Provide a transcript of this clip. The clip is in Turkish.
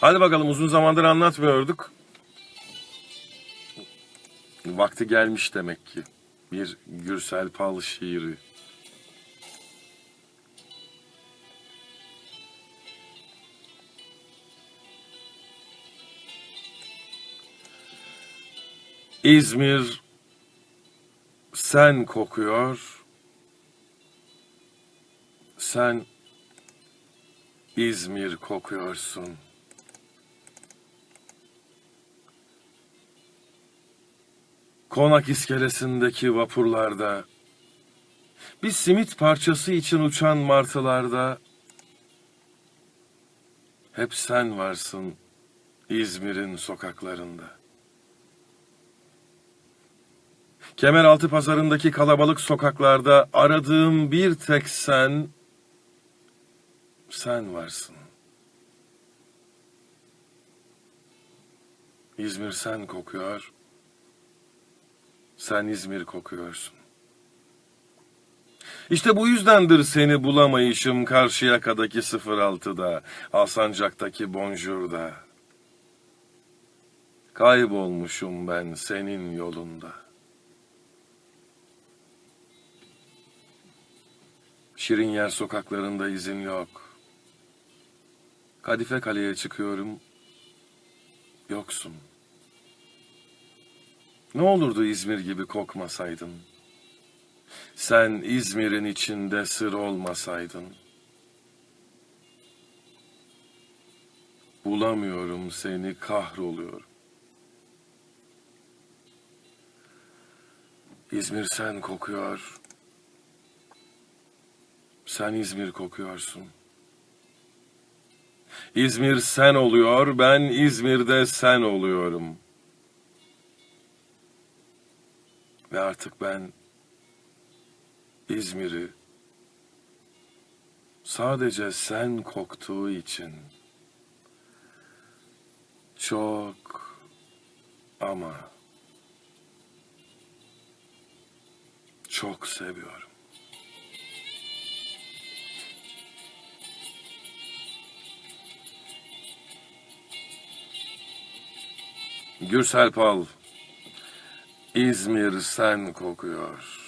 Hadi bakalım uzun zamandır anlatmıyorduk. Vakti gelmiş demek ki. Bir Gürsel Pal şiiri. İzmir sen kokuyor. Sen İzmir kokuyorsun. Konak iskelesindeki vapurlarda, bir simit parçası için uçan martılarda, hep sen varsın İzmir'in sokaklarında. Kemeraltı pazarındaki kalabalık sokaklarda aradığım bir tek sen, sen varsın. İzmir sen kokuyor, sen İzmir kokuyorsun. İşte bu yüzdendir seni bulamayışım Karşıyaka'daki 06'da, Alsancak'taki Bonjour'da. Kaybolmuşum ben senin yolunda. Şirin yer sokaklarında izin yok. Kadife kaleye çıkıyorum. Yoksun. Ne olurdu İzmir gibi kokmasaydın? Sen İzmir'in içinde sır olmasaydın. Bulamıyorum seni kahroluyorum. İzmir sen kokuyor. Sen İzmir kokuyorsun. İzmir sen oluyor, ben İzmir'de sen oluyorum. Ve artık ben İzmir'i sadece sen koktuğu için çok ama çok seviyorum. Gürsel Pal, İzmir sen kokuyor.